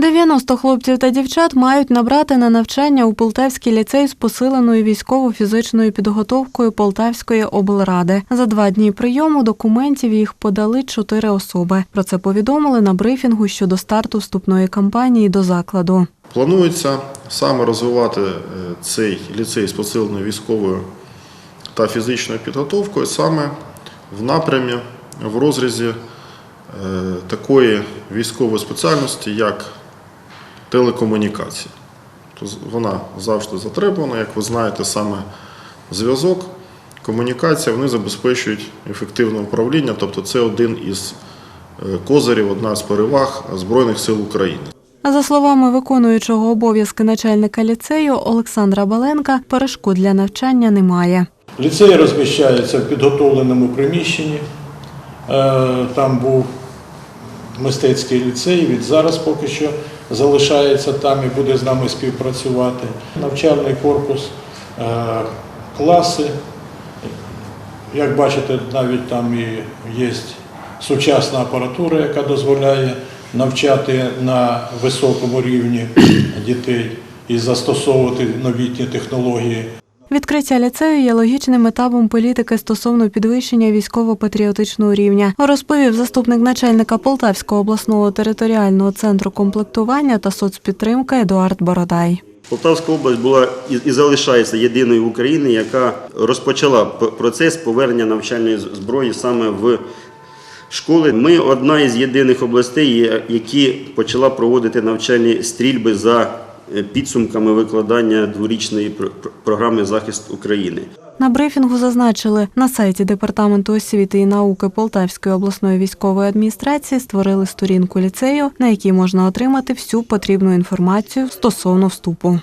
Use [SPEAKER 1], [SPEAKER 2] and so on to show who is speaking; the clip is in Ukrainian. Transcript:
[SPEAKER 1] 90 хлопців та дівчат мають набрати на навчання у Полтавський ліцей з посиленою військово-фізичною підготовкою Полтавської облради. За два дні прийому документів їх подали чотири особи. Про це повідомили на брифінгу щодо старту вступної кампанії до закладу.
[SPEAKER 2] Планується саме розвивати е, цей ліцей з посиленою військовою та фізичною підготовкою саме в напрямі, в розрізі е, такої військової спеціальності, як телекомунікації. Тобто Вона завжди затребувана, як ви знаєте, саме зв'язок, комунікація, вони забезпечують ефективне управління, тобто це один із е, козирів, одна з переваг Збройних сил України.
[SPEAKER 1] А За словами виконуючого обов'язки начальника ліцею Олександра Баленка, перешкод для навчання немає.
[SPEAKER 3] Ліцей розміщається в підготовленому приміщенні. Е, Там був мистецький ліцей, він зараз поки що залишається там і буде з нами співпрацювати. Навчальний корпус, е, класи. Як бачите, навіть там і є сучасна апаратура, яка дозволяє навчати на високому рівні дітей і застосовувати новітні технології.
[SPEAKER 1] Відкриття ліцею є логічним етапом політики стосовно підвищення військово-патріотичного рівня, розповів заступник начальника Полтавського обласного територіального центру комплектування та соцпідтримки Едуард Бородай.
[SPEAKER 4] Полтавська область була і, залишається єдиною в Україні, яка розпочала процес повернення навчальної зброї саме в школи. Ми одна із єдиних областей, які почала проводити навчальні стрільби за підсумками викладання дворічної пр- пр- програми захист України.
[SPEAKER 1] На брифінгу зазначили, на сайті Департаменту освіти і науки Полтавської обласної військової адміністрації створили сторінку ліцею, на якій можна отримати всю потрібну інформацію стосовно вступу.